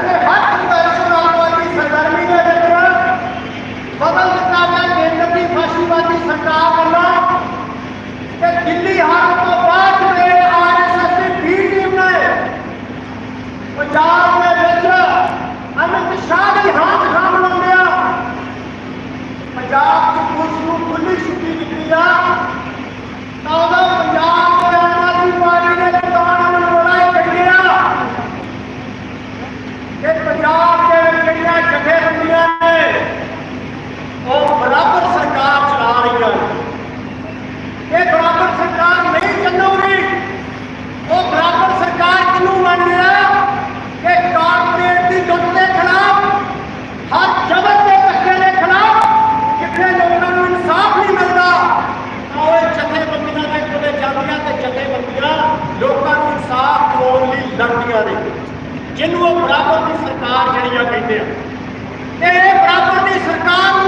Yeah. ਜਿਹਨੂੰ ਉਹ ਬਰਾਬਰ ਦੀ ਸਰਕਾਰ ਜਿਹੜੀ ਆ ਕਹਿੰਦੇ ਆ। ਤੇ ਇਹ ਬਰਾਬਰ ਦੀ ਸਰਕਾਰ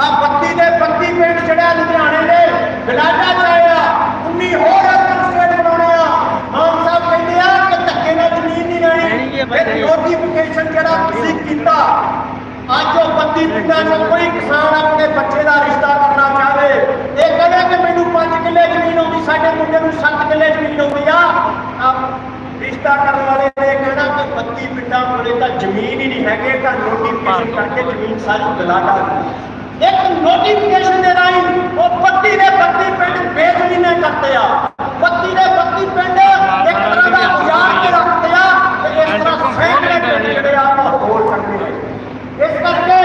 ਆ ਬੱਤੀ ਦੇ ਬੱਤੀ ਪਿੰਡ ਜਿਹੜਾ ਲੁਧਿਆਣੇ ਦੇ। ਗਲਾਡਾ ਚਾਇਆ 19 ਹੋਰ ਅਰਬਨ ਸਟੇਟ ਬਣਾਉਣਾ ਮਾਨ ਸਾਹਿਬ ਕਹਿੰਦੇ ਆ ਕਿ ਧੱਕੇ ਨਾਲ ਜ਼ਮੀਨ ਨਹੀਂ ਲੈਣੀ। ਇਹ ਨੋਟੀਫਿਕੇਸ਼ਨ ਜਿਹੜਾ ਤੁਸੀਂ ਕੀਤਾ। ਅੱਜ ਉਹ ਬੱਤੀ ਪਿੰਡਾਂ ਦਾ ਕੋਈ ਕਿਸਾਨ ਆਪਣੇ ਬੱਚੇ ਦਾ ਰਿਸ਼ਤਾ ਕਰਨਾ ਚਾਹੇ ਇਹ ਕਹਿੰਦਾ ਕਿ ਮੈਨੂੰ 5 ਕਿੱਲੇ ਜ਼ਮੀਨ ਆਉਂਦੀ ਸਾਡੇ ਮੁੰਡੇ ਨੂੰ 7 ਕਿੱਲੇ ਜ਼ਮੀਨ ਆਉਂਦੀ ਆ। ਰਿਸ਼ਤਾ ਕਰਨ ਵਾਲੇ ਨੇ ਕਹਿਣਾ ਕਿ 32 ਪਿੰਡਾਂ ਕੋਲੇ ਤਾਂ ਜ਼ਮੀਨ ਹੀ ਨਹੀਂ ਹੈਗੇ ਤਾਂ ਨੋਟੀਫਿਕੇਸ਼ਨ ਕਰਕੇ ਜ਼ਮੀਨ ਸਾਰੀ ਗਲਾਡਾ ਇੱਕ ਨੋਟੀਫਿਕੇਸ਼ਨ ਦੇ ਰਾਹੀਂ ਉਹ 32 ਦੇ 32 ਪਿੰਡ ਬੇਜ਼ਮੀਨੇ ਕਰਤੇ ਆ। 32 ਦੇ 32 ਪਿੰਡ ਇੱਕ ਤਰ੍ਹਾਂ ਦਾ ਉਜਾੜ ਕੇ ਰੱਖਦੇ ਆ ਤੇ ਇਸ ਤਰ੍ਹਾਂ ਸੈਂਕੜੇ ਪਿੰਡ ਜਿਹੜੇ ਆ ਉਹ ਹੋਰ ਕਰਦੇ ਨੇ। ਇਸ ਕਰਕੇ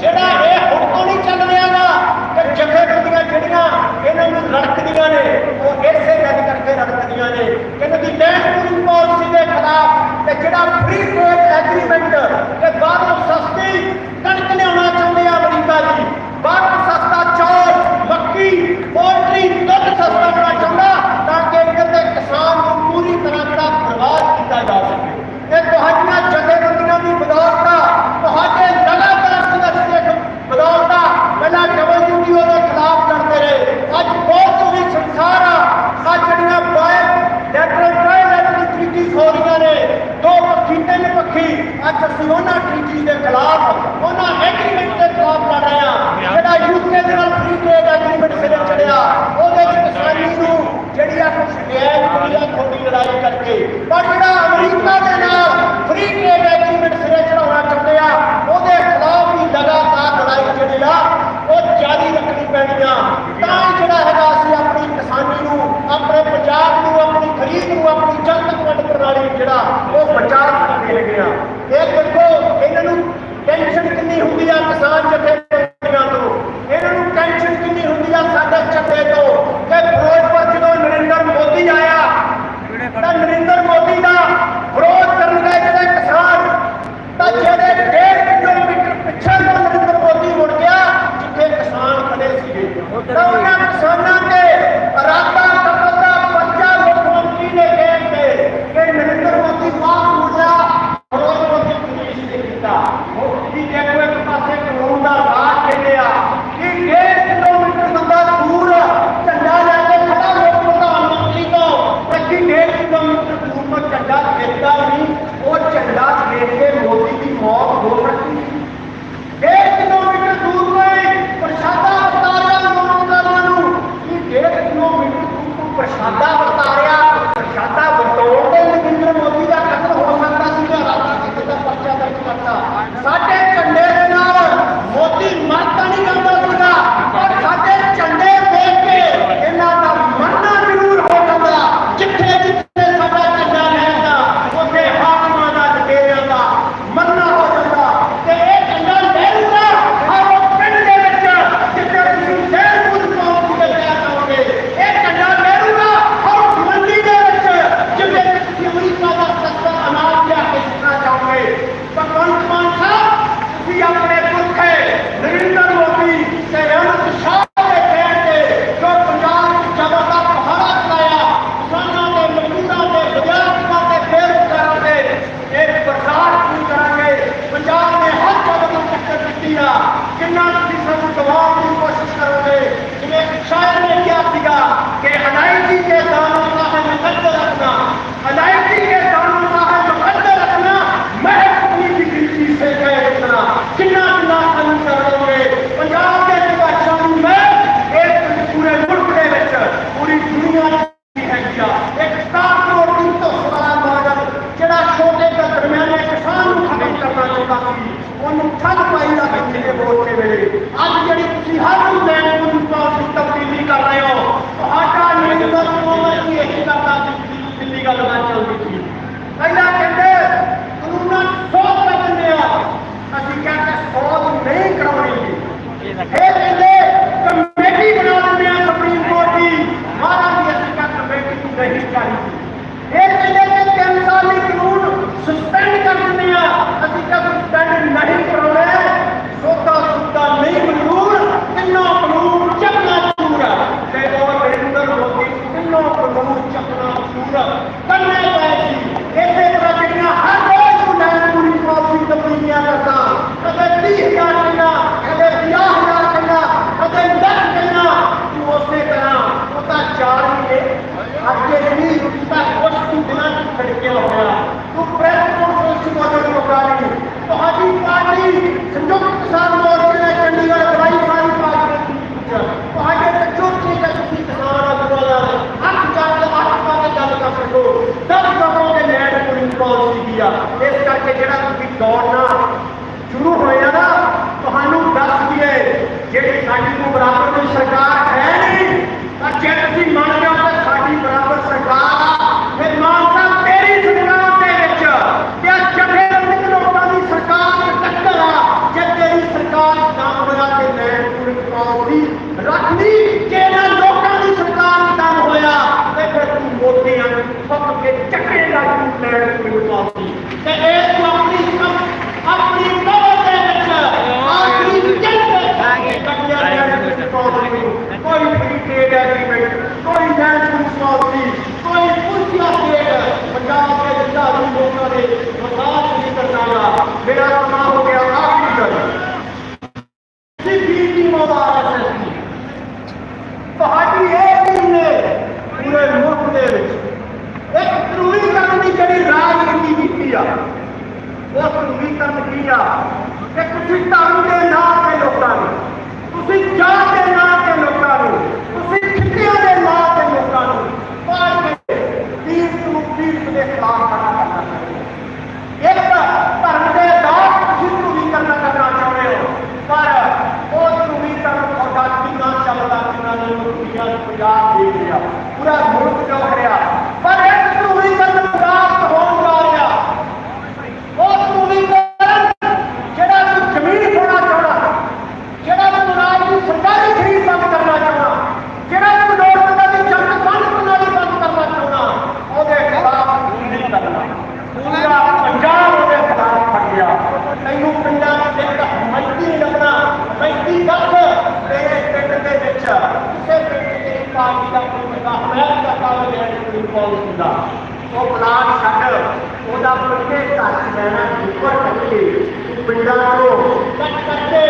ਜਿਹੜਾ ਇਹ ਹੁਣ ਤੋਂ ਨਹੀਂ ਚੱਲ ਰਿਹਾ ਨਾ ਕਿ ਜਥੇਬੰਦੀਆਂ ਜਿਹੜੀਆਂ ਇਹਨਾਂ ਨੂੰ ਰੜਕਦੀਆਂ ਨੇ ਉਹ ਇਸੇ ਗੱਲ ਕਰਕੇ ਰੜਕਦੀਆਂ ਨੇ। ਕਿ ਇਹਨਾਂ ਦੀ ਲੈਂਡ ਪੂਰੀ ਪਾਲਿਸੀ ਦੇ ਖਿਲਾਫ ਤੇ ਜਿਹੜਾ ਫ੍ਰੀ ਟ੍ਰੇਡ ਐਗਰੀਮੈਂਟ ਤੇ ਉਹ ਪਲਾਟ ਛੱਡ ਉਹਦਾ ਪੱਕੇ ਘਰ ਲੈਣਾ ਉੱਪਰ ਕੱਟੇ ਪਿੰਡਾਂ ਤੋਂ ਕੱਟ ਕੱਟੇ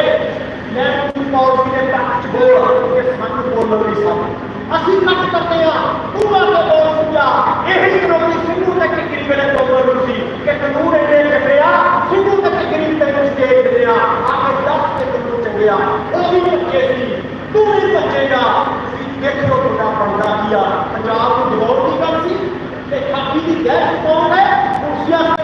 ਮੈਂ ਤੁਹਾਨੂੰ ਪੌੜੀ ਦੇ ਪੱਖ ਬੋਲ ਇਹ ਸਾਨੂੰ ਬੋਲਣ ਦੀ ਸਭ ਅਸੀਂ ਕੱਟ ਕਰਦੇ ਆ ਪੂਰਾ ਤੋਂ ਬੋਲ ਸੁਝਾ ਇਹ ਹੀ ਨੌਕਰੀ ਸਿੰਘੂ ਤੱਕ ਕਿਰੀ ਵੇਲੇ ਤੋਂ ਬੋਲ ਸੀ ਕਿ ਕਾਨੂੰਨ ਇਹਨੇ ਚੱਲਿਆ ਸਿੰਘੂ ਤੱਕ ਕਿਰੀ ਤੈਨੂੰ ਸਟੇਜ ਦਿੱਤਿਆ ਆਖੇ ਦੱਸ ਕੇ ਤੈਨੂੰ ਚੰਗਿਆ ਉਹ ਵੀ ਬੱਚੇ ਸੀ ਤੂੰ ਵੀ ਬੱਚੇਗਾ ਦੇਖੋ ਤੁਹਾਡਾ ਬੰਦਾ ਕੀਆ ਪੰਜਾਬ ਨੂੰ ਦਿਵਾਉਣ ਦੀ ਗੱਲ ਸੀ যদি গ্যাস পাওয়া যায়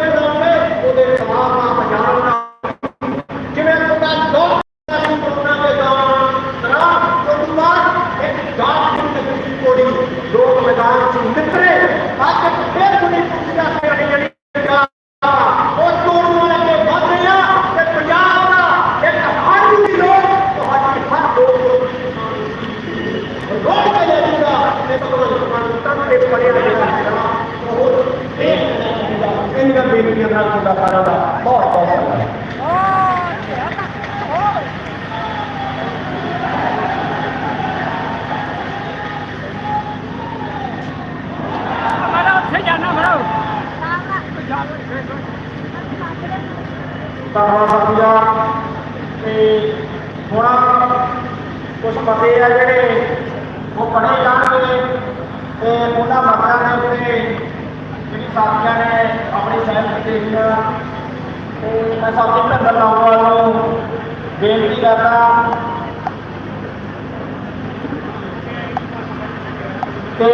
の体もう一度 ਧੰਨਵਾਦ ਜੀ ਤੇ ਹੁਣ ਕੁਝ ਪਤੇ ਆ ਜਿਹੜੇ ਉਹ ਪੜੇ ਜਾਣਗੇ ਤੇ ਉਹਨਾਂ ਮਤਾਂ ਦੇ ਜਿਹੜੇ ਸਾਥੀਆਂ ਨੇ ਆਪਣੀ ਸਹਿਮਤੀ ਦੇਣੀ ਤੇ ਮੈਂ ਸਾਥੀ ਭਿੰਦਰ ਲਾਉਂਵਾਲ ਨੂੰ ਬੇਨਤੀ ਕਰਦਾ ਤੇ